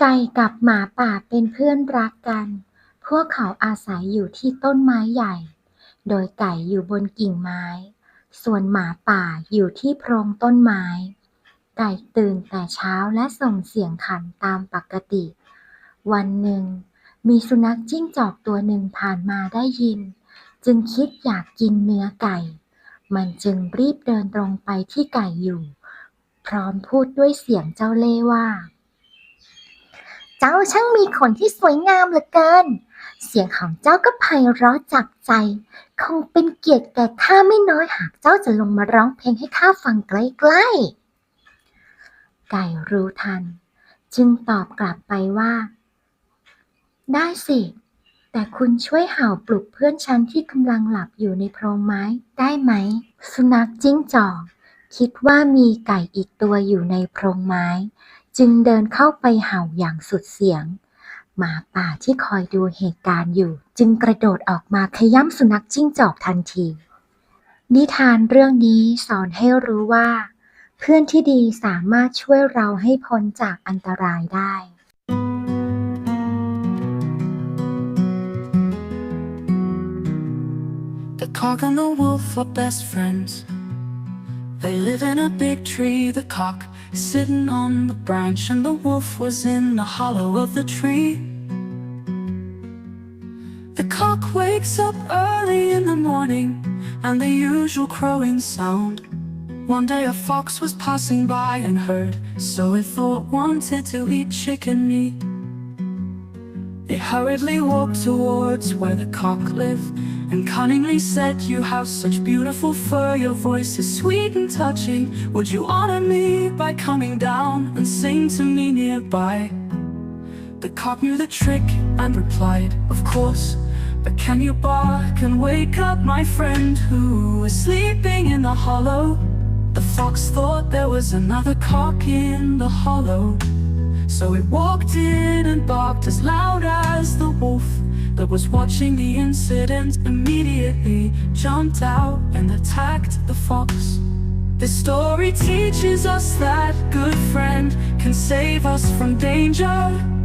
ไก่กับหมาป่าเป็นเพื่อนรักกัน พวกเขาอาศัยอยู่ที่ต้นไม้ใหญ่ โดยไก่อยู่บนกิ่งไม้ ส่วนหมาป่าอยู่ที่โพรงต้นไม้ ไก่ตื่นแต่เช้าและส่งเสียงขันตามปกติ วันหนึ่ง มีสุนัขจิ้งจอกตัวหนึ่งผ่านมาได้ยิน จึงคิดอยากกินเนื้อไก่ มันจึงรีบเดินตรงไปที่ไก่อยู่ พร้อมพูดด้วยเสียงเจ้าเล่ห์ว่า เจ้าช่างมีขนที่สวยงามเหลือเกิน เสียงของเจ้าก็ไพเราะจับใจ คงเป็นเกียรติแก่ข้าไม่น้อยหากเจ้าจะลงมาร้องเพลงให้ข้าฟังใกล้ๆ ไก่รู้ทัน จึงตอบกลับไปว่า ได้สิ แต่คุณช่วยเห่าปลุกเพื่อนฉันที่กำลังหลับอยู่ในโพรงไม้ได้ไหม สุนัขจิ้งจอกคิดว่ามีไก่อีกตัวอยู่ในโพรงไม้ จึงเดินเข้าไปเห่าอย่างสุดเสียง หมาป่าที่คอยดูเหตุการณ์อยู่ จึงกระโดดออกมาขย้ำสุนัขจิ้งจอกทันที นิทานเรื่องนี้สอนให้รู้ว่า เพื่อนที่ดีสามารถช่วยเราให้พ้นจากอันตรายได้ cock and the wolf are best friends. They live in a big tree, the cock sitting on the branch, and the wolf was in the hollow of the tree. The cock wakes up early in the morning, and the usual crowing sound. One day a fox was passing by and heard, so it thought wanted to eat chicken meat. It hurriedly walked towards where the cock lived and cunningly said, You have such beautiful fur, your voice is sweet and touching. Would you honor me by coming down and sing to me nearby? The cock knew the trick and replied, Of course, but can you bark and wake up my friend who is sleeping in the hollow? The fox thought there was another cock in the hollow. So it walked in and barked as loud as the wolf was watching the incident immediately jumped out and attacked the fox. This story teaches us that good friend can save us from danger.